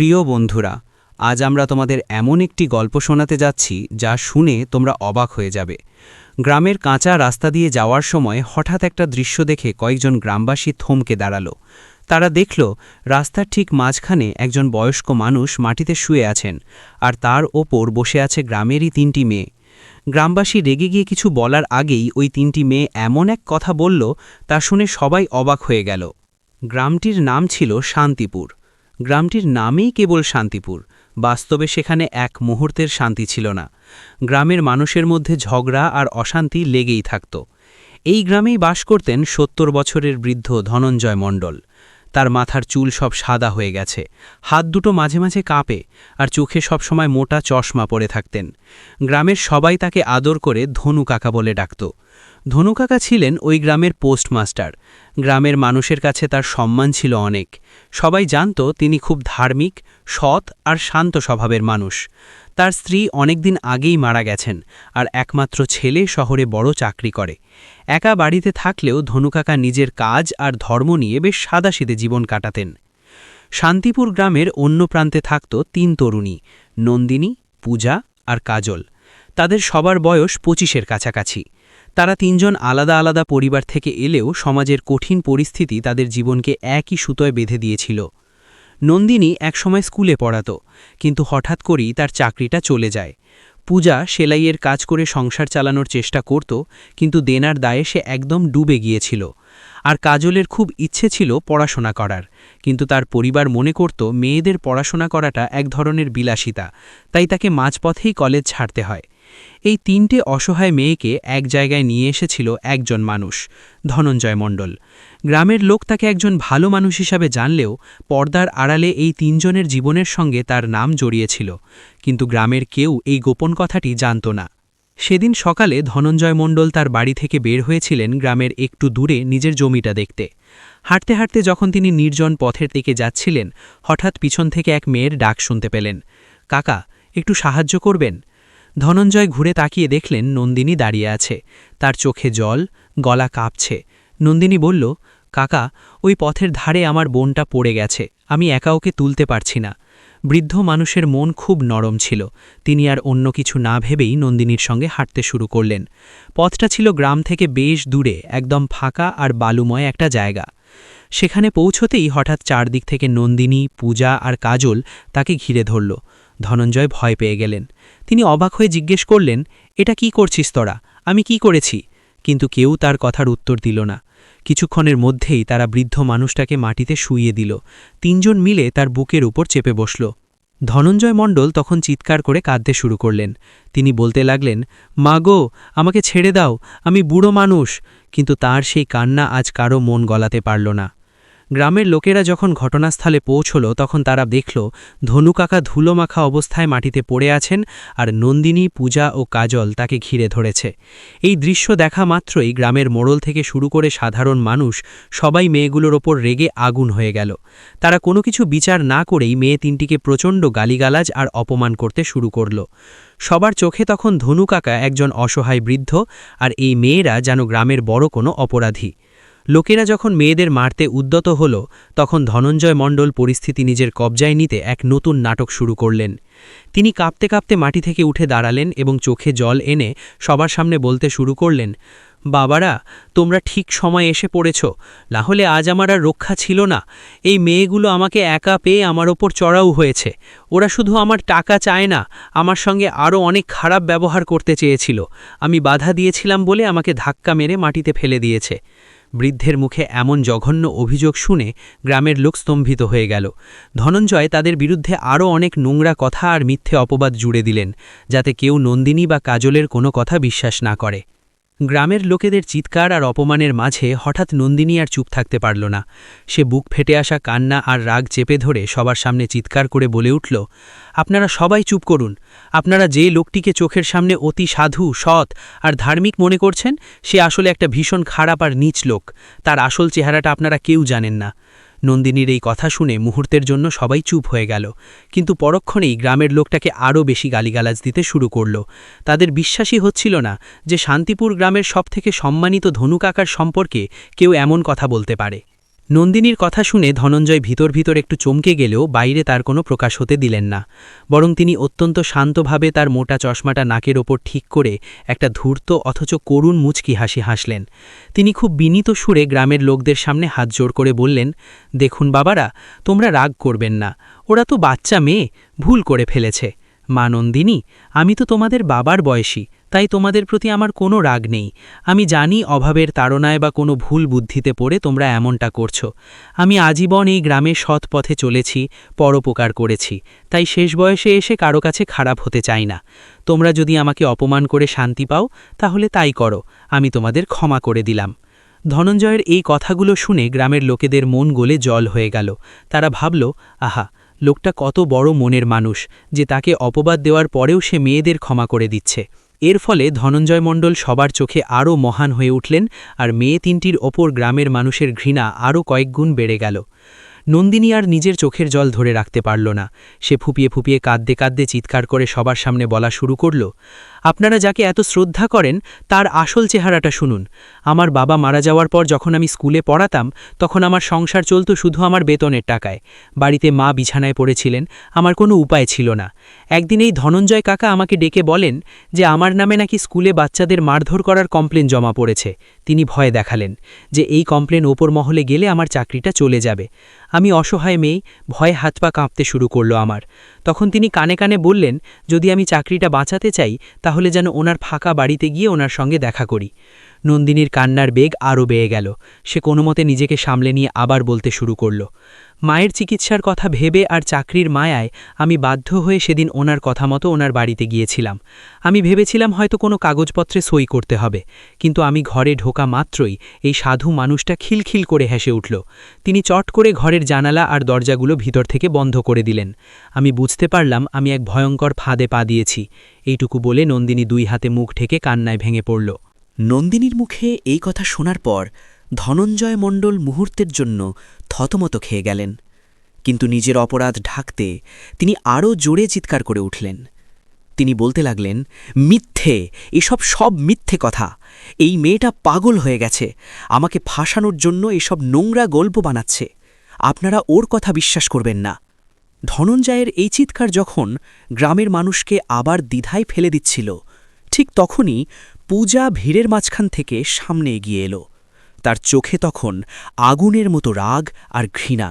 প্রিয় বন্ধুরা, আজ আমরা তোমাদের এমন একটি গল্প শোনাতে যাচ্ছি যা শুনে তোমরা অবাক হয়ে যাবে। গ্রামের কাঁচা রাস্তা দিয়ে যাওয়ার সময় হঠাৎ একটা দৃশ্য দেখে কয়েকজন গ্রামবাসী থমকে দাঁড়াল। তারা দেখল, রাস্তার ঠিক মাঝখানে একজন বয়স্ক মানুষ মাটিতে শুয়ে আছেন আর তার ওপর বসে আছে গ্রামেরই তিনটি মেয়ে। গ্রামবাসী রেগে গিয়ে কিছু বলার আগেই ওই তিনটি মেয়ে এমন এক কথা বলল তা শুনে সবাই অবাক হয়ে গেল। গ্রামটির নাম ছিল শান্তিপুর। গ্রামটির নামেই কেবল শান্তিপুর, বাস্তবে সেখানে এক মুহূর্তের শান্তি ছিল না। গ্রামের মানুষের মধ্যে ঝগড়া আর অশান্তি লেগেই থাকত। এই গ্রামেই বাস করতেন সত্তর বছরের বৃদ্ধ ধনঞ্জয় মণ্ডল। তার মাথার চুল সব সাদা হয়ে গেছে, হাত দুটো মাঝে মাঝে কাঁপে আর চোখে সবসময় মোটা চশমা পরে থাকতেন। গ্রামের সবাই তাকে আদর করে ধনু কাকা বলে ডাকত। ধনু কাকা ছিলেন ওই গ্রামের পোস্টমাস্টার। গ্রামের মানুষের কাছে তার সম্মান ছিল অনেক। সবাই জানত তিনি খুব ধার্মিক, সৎ আর শান্ত স্বভাবের মানুষ। তার স্ত্রী অনেকদিন আগেই মারা গেছেন আর একমাত্র ছেলে শহরে বড় চাকরি করে। একা বাড়িতে থাকলেও ধনুকাকা নিজের কাজ আর ধর্ম নিয়ে বেশ সাদাসিদে জীবন কাটাতেন। শান্তিপুর গ্রামের অন্য প্রান্তে থাকত তিন তরুণী, নন্দিনী, পূজা আর কাজল। তাদের সবার বয়স পঁচিশের কাছাকাছি। তারা তিনজন আলাদা আলাদা পরিবার থেকে এলেও সমাজের কঠিন পরিস্থিতি তাদের জীবনকে একই সুতোয় বেঁধে দিয়েছিল। নন্দিনী একসময় স্কুলে পড়াত, কিন্তু হঠাৎ করেই তার চাকরিটা চলে যায়। পূজা সেলাইয়ের কাজ করে সংসার চালানোর চেষ্টা করত, কিন্তু দেনার দায়ে সে একদম ডুবে গিয়েছিল। আর কাজলের খুব ইচ্ছে ছিল পড়াশোনা করার, কিন্তু তার পরিবার মনে করত মেয়েদের পড়াশোনা করাটা এক ধরনের বিলাসিতা, তাই তাকে মাঝপথেই কলেজ ছাড়তে হয়। এই তিনটে অসহায় মেয়েকে এক জায়গায় নিয়ে এসেছিল একজন মানুষ, ধনঞ্জয় মণ্ডল। গ্রামের লোক তাকে একজন ভালো মানুষ হিসাবে জানলেও পর্দার আড়ালে এই তিনজনের জীবনের সঙ্গে তার নাম জড়িয়েছিল। কিন্তু গ্রামের কেউ এই গোপন কথাটি জানত না। সেদিন সকালে ধনঞ্জয় মণ্ডল তার বাড়ি থেকে বের হয়েছিলেন গ্রামের একটু দূরে নিজের জমিটা দেখতে। হাঁটতে হাঁটতে যখন তিনি নির্জন পথের দিকে যাচ্ছিলেন, হঠাৎ পিছন থেকে এক মেয়ের ডাক শুনতে পেলেন। কাকা, একটু সাহায্য করবেন? ধনঞ্জয় ঘুরে তাকিয়ে দেখলেন নন্দিনী দাঁড়িয়ে আছে। তার চোখে জল, গলা কাঁপছে। নন্দিনী বলল, কাকা, ওই পথের ধারে আমার বোনটা পড়ে গেছে। আমি একা ওকে তুলতে পারছি না। বৃদ্ধ মানুষের মন খুব নরম ছিল। তিনি আর অন্য কিছু না ভেবেই নন্দিনীর সঙ্গে হাঁটতে শুরু করলেন। পথটা ছিল গ্রাম থেকে বেশ দূরে, একদম ফাঁকা আর বালুময় একটা জায়গা। সেখানে পৌঁছতেই হঠাৎ চারদিক থেকে নন্দিনী, পূজা আর কাজল তাকে ঘিরে ধরল। ধনঞ্জয় ভয় পেয়ে গেলেন। তিনি অবাক হয়ে জিজ্ঞেস করলেন, এটা কি করছিস তোরা? আমি কি করেছি? কিন্তু কেউ তার কথার উত্তর দিল না। কিছুক্ষণের মধ্যেই তারা বৃদ্ধ মানুষটাকে মাটিতে শুইয়ে দিল। তিনজন মিলে তার বুকের উপর চেপে বসল। ধনঞ্জয় মণ্ডল তখন চিৎকার করে কাঁদতে শুরু করলেন। তিনি বলতে লাগলেন, মা গো, আমাকে ছেড়ে দাও, আমি বুড়ো মানুষ। কিন্তু তার সেই কান্না আজ কারও মন গলাতে পারল না। গ্রামের লোকেরা যখন ঘটনাস্থলে পৌঁছল, তখন তারা দেখল ধনুকাকা ধুলোমাখা অবস্থায় মাটিতে পড়ে আছেন আর নন্দিনী, পূজা ও কাজল তাকে ঘিরে ধরেছে। এই দৃশ্য দেখা মাত্রই গ্রামের মোড়ল থেকে শুরু করে সাধারণ মানুষ সবাই মেয়েগুলোর ওপর রেগে আগুন হয়ে গেল। তারা কোনো কিছু বিচার না করেই মেয়ে তিনটিকে প্রচণ্ড গালিগালাজ আর অপমান করতে শুরু করল। সবার চোখে তখন ধনুকাকা একজন অসহায় বৃদ্ধ আর এই মেয়েরা যেন গ্রামের বড় কোনো অপরাধী। লোকেরা যখন মেয়েদের মারতে উদ্যত হল, তখন ধনঞ্জয় মণ্ডল পরিস্থিতি নিজের কবজায় নিতে এক নতুন নাটক শুরু করলেন। তিনি কাঁপতে কাঁপতে মাটি থেকে উঠে দাঁড়ালেন এবং চোখে জল এনে সবার সামনে বলতে শুরু করলেন, বাবারা, তোমরা ঠিক সময় এসে পড়েছ, না হলে আজ আমার আর রক্ষা ছিল না। এই মেয়েগুলো আমাকে একা পেয়ে আমার ওপর চড়াও হয়েছে। ওরা শুধু আমার টাকা চায় না, আমার সঙ্গে আরও অনেক খারাপ ব্যবহার করতে চেয়েছিল। আমি বাধা দিয়েছিলাম বলে আমাকে ধাক্কা মেরে মাটিতে ফেলে দিয়েছে। বৃদ্ধের মুখে এমন জঘন্য অভিযোগ শুনে গ্রামের লোক স্তম্ভিত হয়ে গেল। ধনঞ্জয় তাদের বিরুদ্ধে আরও অনেক নোংরা কথা আর মিথ্যে অপবাদ জুড়ে দিলেন, যাতে কেউ নন্দিনী বা কাজলের কোনো কথা বিশ্বাস না করে। গ্রামের লোকেদের চিৎকার আর অপমানের মাঝে হঠাৎ নন্দিনী আর চুপ থাকতে পারল না। সে বুক ফেটে আসা কান্না আর রাগ চেপে ধরে সবার সামনে চিৎকার করে বলে উঠল, আপনারা সবাই চুপ করুন। আপনারা যে লোকটিকে চোখের সামনে অতি সাধু, সৎ আর ধার্মিক মনে করছেন, সে আসলে একটা ভীষণ খারাপ আর নিচ লোক। তার আসল চেহারাটা আপনারা কেউ জানেন না। নন্দিনীর এই কথা শুনে মুহূর্তের জন্য সবাই চুপ হয়ে গেল। কিন্তু পরক্ষণেই গ্রামের লোকটাকে আরও বেশি গালিগালাজ দিতে শুরু করল। তাদের বিশ্বাসই হচ্ছিল না যে শান্তিপুর গ্রামের সবথেকে সম্মানিত ধনুকাকার সম্পর্কে কেউ এমন কথা বলতে পারে। নন্দিনীর কথা শুনে ধনঞ্জয় ভিতর ভিতর একটু চমকে গেলেও বাইরে তার কোনো প্রকাশ হতে দিলেন না, বরং তিনি অত্যন্ত শান্তভাবে তার মোটা চশমাটা নাকের ওপর ঠিক করে একটা ধূর্ত অথচ করুণ মুচকি হাসি হাসলেন। তিনি খুব বিনীত সুরে গ্রামের লোকদের সামনে হাত জোড় করে বললেন, দেখুন বাবারা, তোমরা রাগ করবেন না, ওরা তো বাচ্চা মেয়ে, ভুল করে ফেলেছে। মা নন্দিনী, আমি তো তোমাদের বাবার বয়সী তাই তোমাদের প্রতি আমার কোনো রাগ নেই। আমি জানি অভাবের তাড়নায় বা কোনো ভুল বুদ্ধিতে পড়ে তোমরা এমনটা করছ। আমি আজীবন এই গ্রামে সৎ পথে চলেছি, পরোপকার করেছি। তাই শেষ বয়সে এসে কারও কাছে খারাপ হতে চাই না। তোমরা যদি আমাকে অপমান করে শান্তি পাও, তাহলে তাই করো। আমি তোমাদের ক্ষমা করে দিলাম। ধনঞ্জয়ের এই কথাগুলো শুনে গ্রামের লোকেদের মন গলে জল হয়ে গেল। তারা ভাবল, আহা, লোকটা কত বড় মনের মানুষ, যে তাকে অপবাদ দেওয়ার পরেও সে মেয়েদের ক্ষমা করে দিচ্ছে। এর ফলে ধনঞ্জয় মণ্ডল সবার চোখে আরও মহান হয়ে উঠলেন আর মেয়ে তিনটির ওপর গ্রামের মানুষের ঘৃণা আরও কয়েকগুণ বেড়ে গেল। নন্দিনী আর নিজের চোখের জল ধরে রাখতে পারল না। সে ফুপিয়ে ফুপিয়ে কাঁদতে কাঁদতে চিৎকার করে সবার সামনে বলা শুরু করল, আপনারা যাকে এত শ্রদ্ধা করেন, তার আসল চেহারাটা শুনুন। আমার বাবা মারা যাওয়ার পর যখন আমি স্কুলে পড়াতাম, তখন আমার সংসার চলত শুধু আমার বেতনের টাকায়। বাড়িতে মা বিছানায় পড়েছিলেন, আমার কোনো উপায় ছিল না। একদিন এই ধনঞ্জয় কাকা আমাকে ডেকে বলেন যে, আমার নামে নাকি স্কুলে বাচ্চাদের মারধর করার কমপ্লেন জমা পড়েছে। তিনি ভয় দেখালেন যে, এই কমপ্লেন ওপর মহলে গেলে আমার চাকরিটা চলে যাবে। আমি অসহায় মেয়ে, ভয়ে হাত পা কাঁপতে শুরু করল আমার। তখন তিনি কানে কানে বললেন, যদি আমি চাকরিটা বাঁচাতে চাই, তাহলে যেন ওনার ফাঁকা বাড়িতে গিয়ে ওনার সঙ্গে দেখা করি। নন্দিনীর কান্নার বেগ আরও বেয়ে গেল। সে কোনো মতে নিজেকে সামলে নিয়ে আবার বলতে শুরু করল মায়ের চিকিৎসার কথা ভেবে আর চাকরির মায়ায় আমি বাধ্য হয়ে সেদিন ওনার কথা মতো ওনার বাড়িতে গিয়েছিলাম। আমি ভেবেছিলাম হয়তো কোনো কাগজপত্রে সই করতে হবে, কিন্তু আমি ঘরে ঢোকা মাত্রই এই সাধু মানুষটা খিলখিল করে হেসে উঠল। তিনি চট করে ঘরের জানালা আর দরজাগুলো ভিতর থেকে বন্ধ করে দিলেন। আমি বুঝতে পারলাম আমি এক ভয়ঙ্কর ফাঁদে পা দিয়েছি। এইটুকু বলে নন্দিনী দুই হাতে মুখ ঠেকে কান্নায় ভেঙে পড়ল। নন্দিনীর মুখে এই কথা শোনার পর ধনঞ্জয় মণ্ডল মুহূর্তের জন্য থতমত খেয়ে গেলেন। কিন্তু নিজের অপরাধ ঢাকতে তিনি আরও জোরে চিৎকার করে উঠলেন। তিনি বলতে লাগলেন, মিথ্যে, এসব সব মিথ্যে কথা। এই মেয়েটা পাগল হয়ে গেছে। আমাকে ফাঁসানোর জন্য এসব নোংরা গল্প বানাচ্ছে। আপনারা ওর কথা বিশ্বাস করবেন না। ধনঞ্জয়ের এই চিৎকার যখন গ্রামের মানুষকে আবার দ্বিধায় ফেলে দিচ্ছিল, ঠিক তখনই পূজা ভিড়ের মাঝখান থেকে সামনে এগিয়ে এলো। তার চোখে তখন আগুনের মতো রাগ আর ঘৃণা।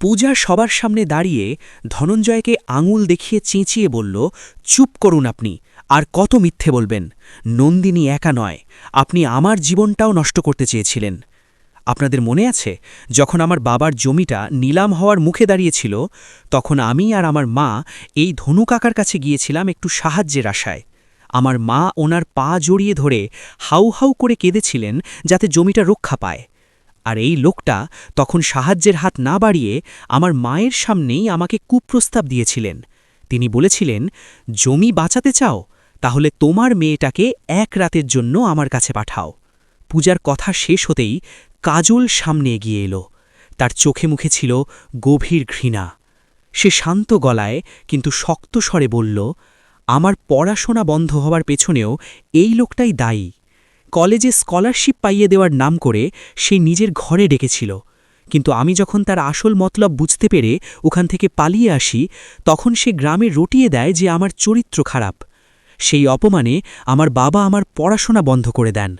পূজা সবার সামনে দাঁড়িয়ে ধনঞ্জয়কে আঙুল দেখিয়ে চেঁচিয়ে বলল, চুপ করুন আপনি, আর কত মিথ্যে বলবেন। নন্দিনী একা নয়, আপনি আমার জীবনটাও নষ্ট করতে চেয়েছিলেন। আপনাদের মনে আছে, যখন আমার বাবার জমিটা নিলাম হওয়ার মুখে দাঁড়িয়েছিল, তখন আমি আর আমার মা এই ধনুকাকার কাছে গিয়েছিলাম একটু সাহায্যের আশায়। আমার মা ওনার পা জড়িয়ে ধরে হাউ হাউ করে কেঁদেছিলেন যাতে জমিটা রক্ষা পায়। আর এই লোকটা তখন সাহায্যের হাত না বাড়িয়ে আমার মায়ের সামনেই আমাকে কুপ্রস্তাব দিয়েছিলেন। তিনি বলেছিলেন, জমি বাঁচাতে চাও, তাহলে তোমার মেয়েটাকে এক রাতের জন্য আমার কাছে পাঠাও। পূজার কথা শেষ হতেই কাজল সামনে এগিয়ে এলো। তার চোখে মুখে ছিল গভীর ঘৃণা। সে শান্ত গলায়, কিন্তু শক্ত স্বরে বলল আমার পড়াশোনা বন্ধ হওয়ার পেছনেও এই লোকটাই দায়ী। কলেজে স্কলারশিপ পাইয়ে দেওয়ার নাম করে সে নিজের ঘরে ডেকেছিল। কিন্তু আমি যখন তার আসল মতলব বুঝতে পেরে ওখান থেকে পালিয়ে আসি, তখন সে গ্রামে রটিয়ে দেয় যে আমার চরিত্র খারাপ। সেই অপমানে আমার বাবা আমার পড়াশোনা বন্ধ করে দেন।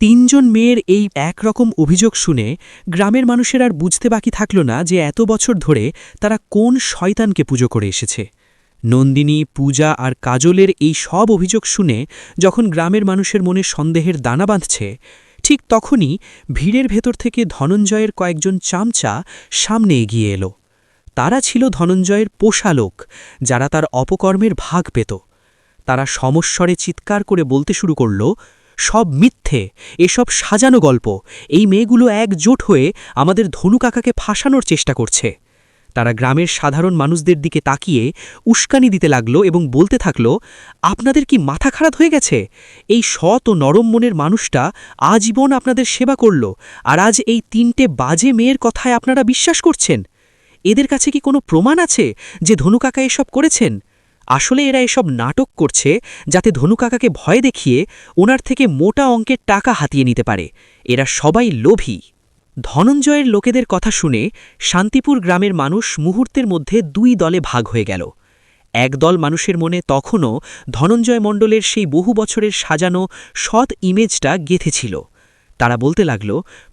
তিনজন মেয়ের এই একরকম অভিযোগ শুনে গ্রামের মানুষের আর বুঝতে বাকি থাকল না যে এত বছর ধরে তারা কোন শয়তানকে পুজো করে এসেছে। নন্দিনী, পূজা আর কাজলের এই সব অভিযোগ শুনে যখন গ্রামের মানুষের মনে সন্দেহের দানা বাঁধছে, ঠিক তখনই ভিড়ের ভেতর থেকে ধনঞ্জয়ের কয়েকজন চামচা সামনে এগিয়ে এলো। তারা ছিল ধনঞ্জয়ের পোষা লোক, যারা তার অপকর্মের ভাগ পেত। তারা সমস্বরে চিৎকার করে বলতে শুরু করল, সব মিথ্যে, এসব সাজানো গল্প। এই মেয়েগুলো একজোট হয়ে আমাদের ধনুকাকাকে ফাঁসানোর চেষ্টা করছে। তারা গ্রামের সাধারণ মানুষদের দিকে তাকিয়ে উস্কানি দিতে লাগল এবং বলতে থাকল, আপনাদের কি মাথা খারাপ হয়ে গেছে? এই সৎ ও নরম মনের মানুষটা আজীবন আপনাদের সেবা করল আর আজ এই তিনটে বাজে মেয়ের কথায় আপনারা বিশ্বাস করছেন? এদের কাছে কি কোনো প্রমাণ আছে যে ধনুকাকা এসব করেছেন? আসলে এরা এসব নাটক করছে যাতে ধনুকাকাকে ভয় দেখিয়ে ওনার থেকে মোটা অঙ্কের টাকা হাতিয়ে নিতে পারে। এরা সবাই লোভী। ধনঞ্জয়ের লোকেদের কথা শুনে শান্তিপুর গ্রামের মানুষ মুহূর্তের মধ্যে দুই দলে ভাগ হয়ে গেল। একদল মানুষের মনে তখনও ধনঞ্জয় মণ্ডলের সেই বহু বছরের সাজানো সৎ ইমেজটা গেঁথেছিল। তারা বলতে লাগল,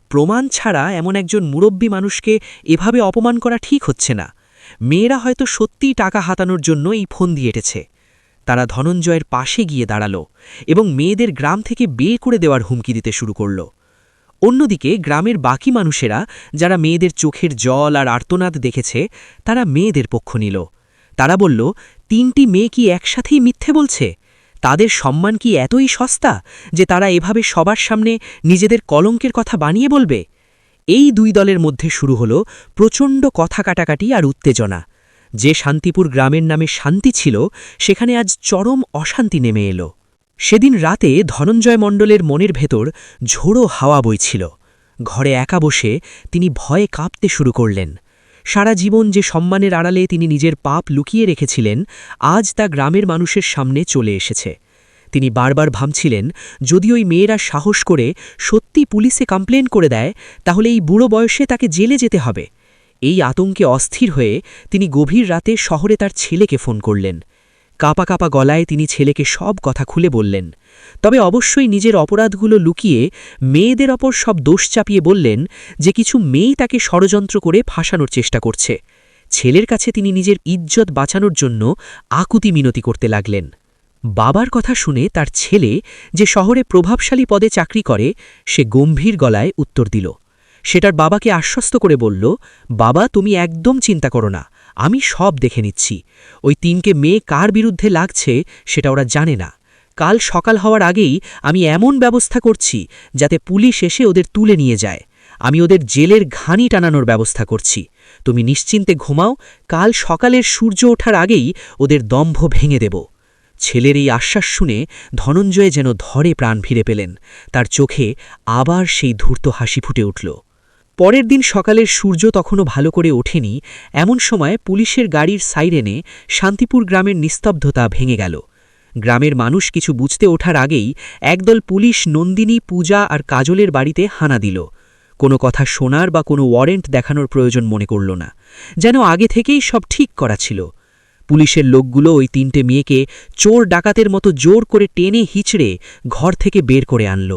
প্রমাণ ছাড়া এমন একজন মুরব্বী মানুষকে এভাবে অপমান করা ঠিক হচ্ছে না। মেয়েরা হয়তো সত্যিই টাকা হাতানোর জন্য এই ফোন দিয়ে এটেছে। তারা ধনঞ্জয়ের পাশে গিয়ে দাঁড়াল এবং মেয়েদের গ্রাম থেকে বের করে দেওয়ার হুমকি দিতে শুরু করল। অন্যদিকে গ্রামের বাকি মানুষেরা, যারা মেয়েদের চোখের জল আর আর্তনাদ দেখেছে, তারা মেয়েদের পক্ষ নিল। তারা বলল, তিনটি মেয়ে কি একসাথেই মিথ্যে বলছে? তাদের সম্মান কি এতই সস্তা যে তারা এভাবে সবার সামনে নিজেদের কলঙ্কের কথা বানিয়ে বলবে? এই দুই দলের মধ্যে শুরু হল প্রচণ্ড কথা কাটাকাটি আর উত্তেজনা। যে শান্তিপুর গ্রামের নামে শান্তি ছিল, সেখানে আজ চরম অশান্তি নেমে এলো। সেদিন রাতে ধনঞ্জয় মণ্ডলের মনের ভেতর ঝোড়ো হাওয়া বইছিল। ঘরে একা বসে তিনি ভয়ে কাঁপতে শুরু করলেন। সারা জীবন যে সম্মানের আড়ালে তিনি নিজের পাপ লুকিয়ে রেখেছিলেন, আজ তা গ্রামের মানুষের সামনে চলে এসেছে। তিনি বারবার ভাবছিলেন, যদি ওই মেয়েরা সাহস করে সত্যি পুলিশে কমপ্লেন করে দেয়, তাহলে এই বুড়ো বয়সে তাকে জেলে যেতে হবে। এই আতঙ্কে অস্থির হয়ে তিনি গভীর রাতে শহরে তার ছেলেকে ফোন করলেন। কাপা কাপা গলায় তিনি ছেলেকে সব কথা খুলে বললেন। তবে অবশ্যই নিজের অপরাধগুলো লুকিয়ে মেয়েদের অপর সব দোষ চাপিয়ে বললেন যে কিছু মেয়েই তাকে ষড়যন্ত্র করে ফাঁসানোর চেষ্টা করছে। ছেলের কাছে তিনি নিজের ইজ্জত বাঁচানোর জন্য আকুতি মিনতি করতে লাগলেন। বাবার কথা শুনে তার ছেলে যে শহরে প্রভাবশালী পদে চাকরি করে, সে গম্ভীর গলায় উত্তর দিল। সেটার বাবাকে আশ্বস্ত করে বলল, বাবা, তুমি একদম চিন্তা করো না। আমি সব দেখে নিচ্ছি। ওই তিনকে মেয়ে কার বিরুদ্ধে লাগছে সেটা ওরা জানে না। কাল সকাল হওয়ার আগেই আমি এমন ব্যবস্থা করছি যাতে পুলিশ এসে ওদের তুলে নিয়ে যায়। আমি ওদের জেলের ঘানি টানানোর ব্যবস্থা করছি। তুমি নিশ্চিন্তে ঘুমাও, কাল সকালের সূর্য ওঠার আগেই ওদের দম্ভ ভেঙে দেব। ছেলের এই আশ্বাস শুনে ধনঞ্জয় যেন ধরে প্রাণ ফিরে পেলেন। তার চোখে আবার সেই ধূর্ত হাসি ফুটে উঠল। পরের দিন সকালের সূর্য তখনও ভালো করে ওঠেনি, এমন সময় পুলিশের গাড়ির সাইরেনে শান্তিপুর গ্রামের নিস্তব্ধতা ভেঙে গেল। গ্রামের মানুষ কিছু বুঝতে ওঠার আগেই একদল পুলিশ নন্দিনী, পূজা আর কাজলের বাড়িতে হানা দিল। কোনো কথা শোনার বা কোনো ওয়ারেন্ট দেখানোর প্রয়োজন মনে করল না, যেন আগে থেকেই সব ঠিক করা ছিল। পুলিশের লোকগুলো ওই তিনটে মেয়েকে চোর ডাকাতের মতো জোর করে টেনে হিচড়ে ঘর থেকে বের করে আনল।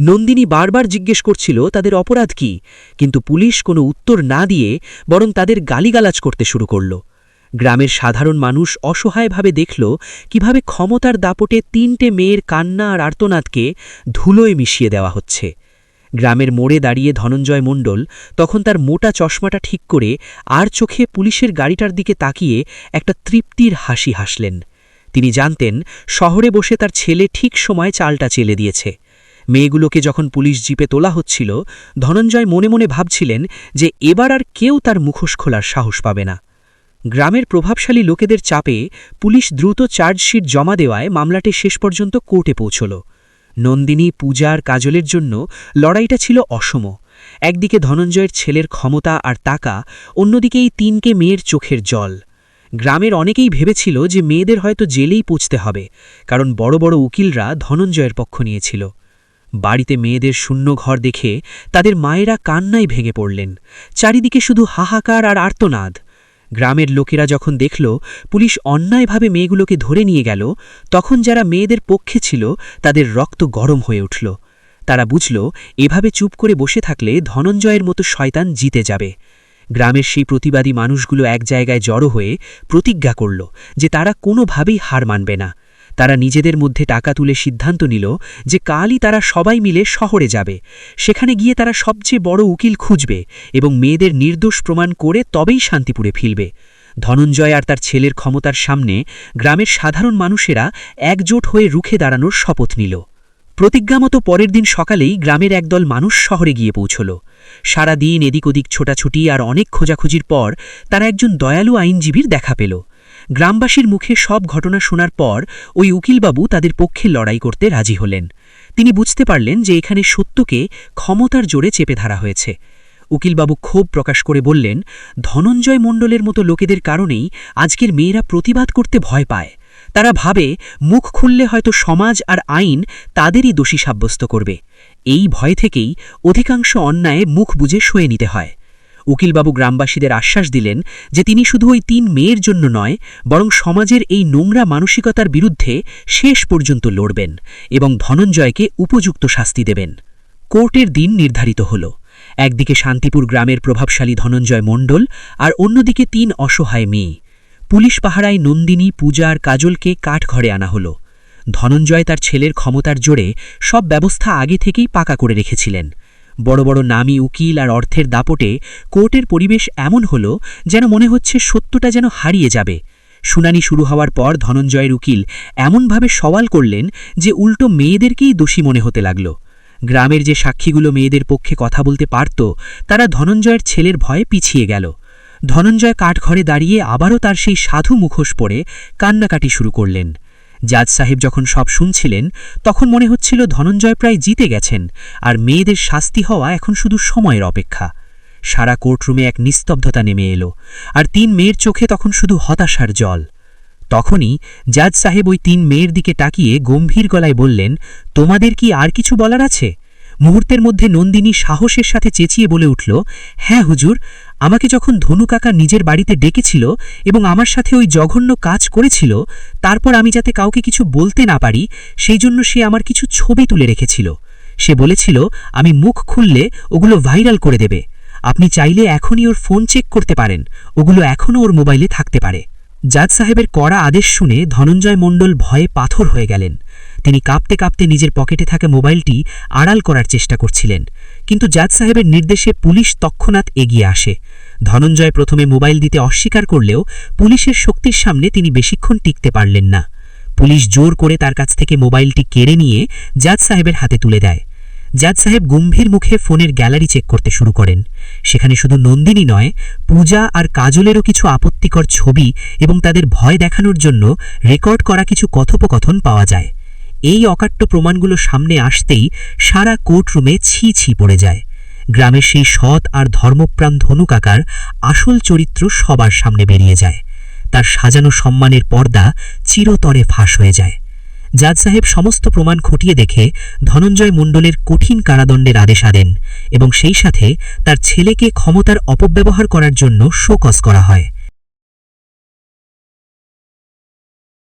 নন্দিনী বারবার জিজ্ঞেস করছিল, তাদের অপরাধ কি? কিন্তু পুলিশ কোনো উত্তর না দিয়ে বরং তাদের গালিগালাজ করতে শুরু করল। গ্রামের সাধারণ মানুষ অসহায়ভাবে দেখল কীভাবে ক্ষমতার দাপটে তিনটে মেয়ের কান্না আর আর্তনাদকে ধুলোয় মিশিয়ে দেওয়া হচ্ছে। গ্রামের মোড়ে দাঁড়িয়ে ধনঞ্জয় মণ্ডল তখন তার মোটা চশমাটা ঠিক করে আর চোখে পুলিশের গাড়িটার দিকে তাকিয়ে একটা তৃপ্তির হাসি হাসলেন। তিনি জানতেন, শহরে বসে তার ছেলে ঠিক সময় চালটা চেলে দিয়েছে। মেয়েগুলোকে যখন পুলিশ জিপে তোলা হচ্ছিল, ধনঞ্জয় মনে মনে ভাবছিলেন যে এবার আর কেউ তার মুখোশ খোলার সাহস পাবে না। গ্রামের প্রভাবশালী লোকেদের চাপে পুলিশ দ্রুত চার্জশিট জমা দেওয়ায় মামলাটি শেষ পর্যন্ত কোর্টে পৌঁছল। নন্দিনী পূজার কাজলের জন্য লড়াইটা ছিল অসম। একদিকে ধনঞ্জয়ের ছেলের ক্ষমতা আর টাকা, অন্যদিকে এই তিনকে মেয়ের চোখের জল। গ্রামের অনেকেই ভেবেছিল যে মেয়েদের হয়তো জেলেই পৌঁছতে হবে, কারণ বড় বড় উকিলরা ধনঞ্জয়ের পক্ষ নিয়েছিল। বাড়িতে মেয়েদের শূন্য ঘর দেখে তাদের মায়েরা কান্নায় ভেঙে পড়লেন। চারিদিকে শুধু হাহাকার আর আর্তনাদ। গ্রামের লোকেরা যখন দেখল পুলিশ অন্যায়ভাবে মেয়েগুলোকে ধরে নিয়ে গেল, তখন যারা মেয়েদের পক্ষে ছিল, তাদের রক্ত গরম হয়ে উঠল। তারা বুঝল, এভাবে চুপ করে বসে থাকলে ধনঞ্জয়ের মতো শয়তান জিতে যাবে। গ্রামের সেই প্রতিবাদী মানুষগুলো এক জায়গায় জড়ো হয়ে প্রতিজ্ঞা করল যে তারা কোনোভাবেই হার মানবে না। তারা নিজেদের মধ্যে টাকা তুলে সিদ্ধান্ত নিল যে কালই তারা সবাই মিলে শহরে যাবে। সেখানে গিয়ে তারা সবচেয়ে বড় উকিল খুঁজবে এবং মেয়েদের নির্দোষ প্রমাণ করে তবেই শান্তিপুরে ফিরবে। ধনঞ্জয় আর তার ছেলের ক্ষমতার সামনে গ্রামের সাধারণ মানুষেরা একজোট হয়ে রুখে দাঁড়ানোর শপথ নিল। প্রতিজ্ঞামতো পরের দিন সকালেই গ্রামের একদল মানুষ শহরে গিয়ে পৌঁছল। সারা দিন এদিক ওদিক ছোটাছুটি আর অনেক খোঁজাখুঁজির পর তারা একজন দয়ালু আইনজীবীর দেখা পেল। গ্রামবাসীর মুখে সব ঘটনা শোনার পর ওই উকিলবাবু তাদের পক্ষে লড়াই করতে রাজি হলেন। তিনি বুঝতে পারলেন যে এখানে সত্যকে ক্ষমতার জোরে চেপে ধরা হয়েছে। উকিলবাবু ক্ষোভ প্রকাশ করে বললেন, ধনঞ্জয় মণ্ডলের মতো লোকেদের কারণেই আজকের মেয়েরা প্রতিবাদ করতে ভয় পায়। তারা ভাবে মুখ খুললে হয়তো সমাজ আর আইন তাদেরই দোষী সাব্যস্ত করবে। এই ভয় থেকেই অধিকাংশ অন্যায় মুখ বুজে সয়ে নিতে হয়। উকিলবাবু গ্রামবাসীদের আশ্বাস দিলেন যে তিনি শুধু ওই তিন মেয়ের জন্য নয়, বরং সমাজের এই নোংরা মানসিকতার বিরুদ্ধে শেষ পর্যন্ত লড়বেন এবং ধনঞ্জয়কে উপযুক্ত শাস্তি দেবেন। কোর্টের দিন নির্ধারিত হল। একদিকে শান্তিপুর গ্রামের প্রভাবশালী ধনঞ্জয় মণ্ডল আর অন্যদিকে তিন অসহায় মেয়ে। পুলিশ পাহারায় নন্দিনী, পূজা আর কাজলকে কাঠঘরে আনা হল। ধনঞ্জয় তার ছেলের ক্ষমতার জোরে সব ব্যবস্থা আগে থেকেই পাকা করে রেখেছিলেন। বড় বড় নামী উকিল আর অর্থের দাপটে কোর্টের পরিবেশ এমন হল যেন মনে হচ্ছে সত্যটা যেন হারিয়ে যাবে। শুনানি শুরু হওয়ার পর ধনঞ্জয়ের উকিল এমনভাবে সওয়াল করলেন যে উল্টো মেয়েদেরকেই দোষী মনে হতে লাগল। গ্রামের যে সাক্ষীগুলো মেয়েদের পক্ষে কথা বলতে পারত, তারা ধনঞ্জয়ের ছেলের ভয়ে পিছিয়ে গেল। ধনঞ্জয় কাঠঘরে দাঁড়িয়ে আবারও তার সেই সাধু মুখোশ পরে কান্নাকাটি শুরু করলেন। জাজ সাহেব যখন সব শুনছিলেন, তখন মনে হচ্ছিল ধনঞ্জয় প্রায় জিতে গেছেন, আর মেয়েদের শাস্তি হওয়া এখন শুধু সময়ের অপেক্ষা। সারা কোর্টরুমে এক নিস্তব্ধতা নেমে এলো, আর তিন মেয়ের চোখে তখন শুধু হতাশার জল। তখনই জাজ সাহেব ওই তিন মেয়ের দিকে তাকিয়ে গম্ভীর গলায় বললেন, তোমাদের কি আর কিছু বলার আছে? মুহূর্তের মধ্যে নন্দিনী সাহসের সাথে চেঁচিয়ে বলে উঠল হ্যাঁ হুজুর, আমাকে যখন ধনু কাকা নিজের বাড়িতে ডেকেছিল এবং আমার সাথে ওই জঘন্য কাজ করেছিল, তারপর আমি যাতে কাউকে কিছু বলতে না পারি, সেই জন্য সে আমার কিছু ছবি তুলে রেখেছিল। সে বলেছিল, আমি মুখ খুললে ওগুলো ভাইরাল করে দেবে। আপনি চাইলে এখনই ওর ফোন চেক করতে পারেন। ওগুলো এখনও ওর মোবাইলে থাকতে পারে। জাজ সাহেবের কড়া আদেশ শুনে ধনঞ্জয় মণ্ডল ভয়ে পাথর হয়ে গেলেন। তিনি কাঁপতে কাঁপতে নিজের পকেটে থাকা মোবাইলটি আড়াল করার চেষ্টা করছিলেন। কিন্তু জাজ সাহেবের নির্দেশে পুলিশ তৎক্ষণাৎ এগিয়ে আসে। ধনঞ্জয় প্রথমে মোবাইল দিতে অস্বীকার করলেও পুলিশের শক্তির সামনে তিনি বেশিক্ষণ টিকতে পারলেন না। পুলিশ জোর করে তার কাছ থেকে মোবাইলটি কেড়ে নিয়ে জাজ সাহেবের হাতে তুলে দেয়। জাজ সাহেব গম্ভীর মুখে ফোনের গ্যালারি চেক করতে শুরু করেন। সেখানে শুধু নন্দিনী নয়, পূজা আর কাজলেরও কিছু আপত্তিকর ছবি এবং তাদের ভয় দেখানোর জন্য রেকর্ড করা কিছু কথোপকথন পাওয়া যায়। এই অকাট্য প্রমাণগুলো সামনে আসতেই সারা কোর্টরুমে ছি ছি পড়ে যায়। গ্রামের সেই সৎ আর ধর্মপ্রাণ ধনুকাকার আসল চরিত্র সবার সামনে বেরিয়ে যায়। তার সাজানো সম্মানের পর্দা চিরতরে ফাঁস হয়ে যায়। জাজ সাহেব সমস্ত প্রমাণ খতিয়ে দেখে ধনঞ্জয় মণ্ডলের কঠিন কারাদণ্ডের আদেশ আদেন এবং সেই সাথে তার ছেলেকে ক্ষমতার অপব্যবহার করার জন্য শোকস করা হয়।